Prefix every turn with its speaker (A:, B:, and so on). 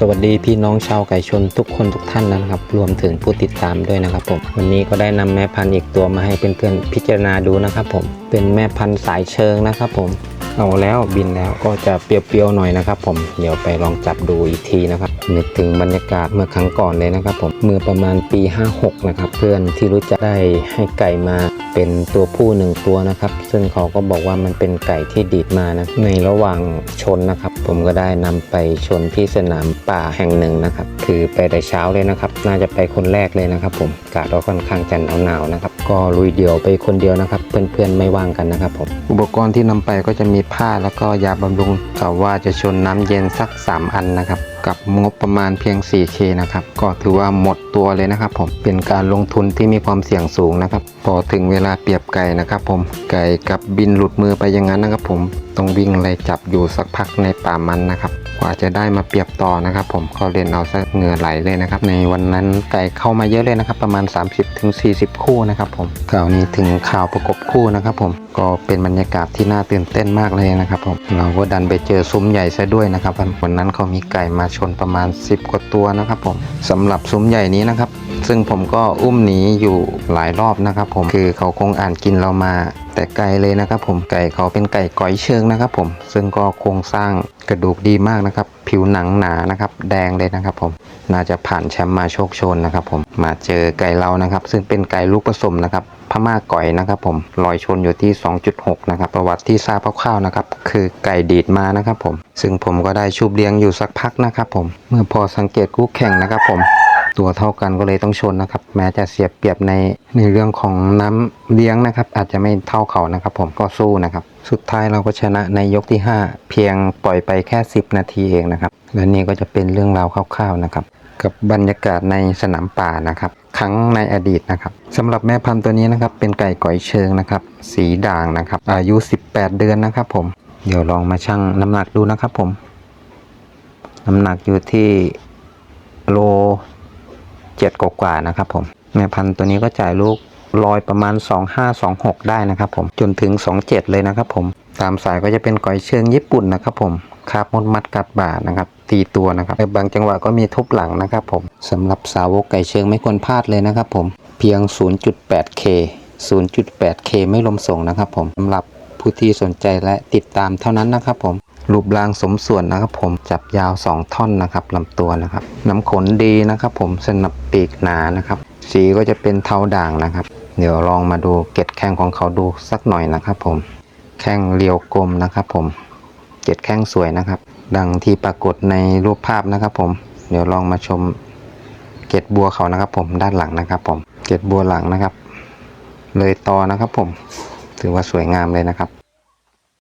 A: สวัสดีพี่น้องชาวไก่ชนทุกคนทุกท่านนะครับ รวมถึงผู้ติดตามด้วยนะครับผมวันนี้ก็ได้นำแม่พันธุ์อีกตัวมาให้เพื่อนๆพิจารณาดูนะครับผมเป็นแม่พันธุ์สายเชิงนะครับผม เอาแล้วบินแล้วก็จะเปรี้ยวๆหน่อยนะครับ ผมเดี๋ยวไปลองจับดูอีกทีนะครับนึกถึงบรรยากาศเมื่อครั้งก่อนเลยนะครับ ผมเมื่อประมาณปี 56 นะครับ เพื่อนที่รู้จักได้ให้ไก่มาเป็นตัวผู้หนึ่งตัวนะครับ ซึ่งเขาก็บอกว่ามันเป็นไก่ที่ดีดมานะในระหว่างชนนะครับ ผมก็ได้นำไปชนที่สนามป่าแห่งหนึ่งนะครับ คือไปแต่เช้าเลยนะครับ น่าจะไปคนแรกเลยนะครับ ผมอากาศก็ค่อนข้างจะหนาวๆนะครับ ก็ลุยเดี่ยวไปคนเดียวนะครับ เพื่อนๆไม่ว่างกันนะครับผมอุปกรณ์ที่นำไปก็จะมีผ้าแล้วก็ยาบำรุงกล่าวว่าจะชนน้ำเย็นสัก 3 อันนะครับกับงบประมาณเพียง 4K นะครับก็ถือว่าหมดตัวเลยนะครับผมเป็นการลงทุนที่มีความเสี่ยงสูงนะครับพอถึงเวลาเปรียบไก่นะครับผมไก่กับบินหลุดมือไปอย่างนั้นนะครับผม ต้องวิ่งไล่จับอยู่สักพักในป่ามันนะครับ กว่าจะได้มาเปรียบต่อนะครับ ผมก็เล่นเอาซะเหงื่อไหลเลยนะครับ ในวันนั้นไก่เข้ามาเยอะเลยนะครับ ประมาณ 30-40 คู่นะครับผมคราวนี้ถึงข่าวประกบคู่นะครับ ผมก็เป็นบรรยากาศที่น่าตื่นเต้นมากเลยนะครับผมเราก็ดันไปเจอซุ้มใหญ่ซะด้วยนะครับวันนั้นเขามีไก่มาชนประมาณ 10 กว่าตัวนะครับ ผมสำหรับซุ้มใหญ่นี้นะครับ ซึ่งผมก็อุ้มหนีอยู่หลายรอบนะครับผมคือเขาคงอ่านกินเรามา แต่ไกลเลยนะครับผมไก่เขาเป็นไก่ก้อยเชิงนะครับผมซึ่งก็โครงสร้างกระดูกดีมากนะครับ ผิวหนังหนานะครับ แดงเลยนะครับผมน่าจะผ่านแชมป์มาโชคชนนะครับผมมาเจอไก่เรานะครับ ซึ่งเป็นไก่ลูกผสมนะครับพม่าก่อยนะครับผมรอยชนอยู่ที่ 2.6 นะครับ ประวัติที่ทราบคร่าวๆนะครับ คือไก่ดีดมานะครับผม ซึ่งผมก็ได้ชูบเลี้ยงอยู่สักพักนะครับผม เมื่อพอสังเกตคู่แข่งนะครับผม ตัวเท่ากันก็เลยต้องชนนะครับ แม้จะเสียเปรียบในในเรื่องของน้ำเลี้ยงนะครับ อาจจะไม่เท่าเขานะครับ ผมก็สู้นะครับ สุดท้ายเราก็ชนะในยกที่ 5 เพียงปล่อยไปแค่ 10 นาทีเองนะครับ และนี่ก็จะเป็นเรื่องราวคร่าวๆนะครับ กับบรรยากาศในสนามป่านะครับครั้งในอดีตนะครับสำหรับแม่พันธุ์ตัวนี้นะครับ เป็นไก่ก๋อยเชิงนะครับ สีด่างนะครับ อายุ 18 เดือนนะครับ ผมเดี๋ยวลองมาชั่งน้ำหนักดูนะครับ ผม น้ำหนักอยู่ที่ จ็ดกว่าๆนะครับผมแม่พันธุ์ตัวนี้ก็จ่ายลูกลอยประมาณ 2526 ได้นะครับผมจนถึง 27 เลยนะครับผมตามสายก็จะเป็นก่อยเชืองญี่ปุ่นนะครับผมคาบมดมัดกัดบ่านะครับตีตัวนะครับบางจังหวะก็มีทุบหลังนะครับผมสำหรับสาวกไก่เชืองไม่ควรพลาดเลยนะครับผมเพียง 0.8k 0.8k ไม่ลมส่งนะครับผมสำหรับ ผู้ที่สนใจและติดตามเท่านั้นนะครับผมรูปร่างสมส่วนนะครับผมจับยาว 2 ท่อนนะครับลำตัวนะครับน้ำขนดีนะครับผมสนับปีกหนานะครับสีก็จะเป็นเทาด่างนะครับ เดี๋ยวลองมาดูเกล็ดแข้งของเขาดูสักหน่อยนะครับผมแข้งเรียวกลมนะครับผมเกล็ดแข้งสวยนะครับ ดังที่ปรากฏในรูปภาพนะครับผมเดี๋ยวลองมาชมเกล็ดบัวเขานะครับผมด้านหลังนะครับผมเกล็ดบัวหลังนะครับ เลยตอนะครับผม ถือว่าสวยงามเลยนะครับ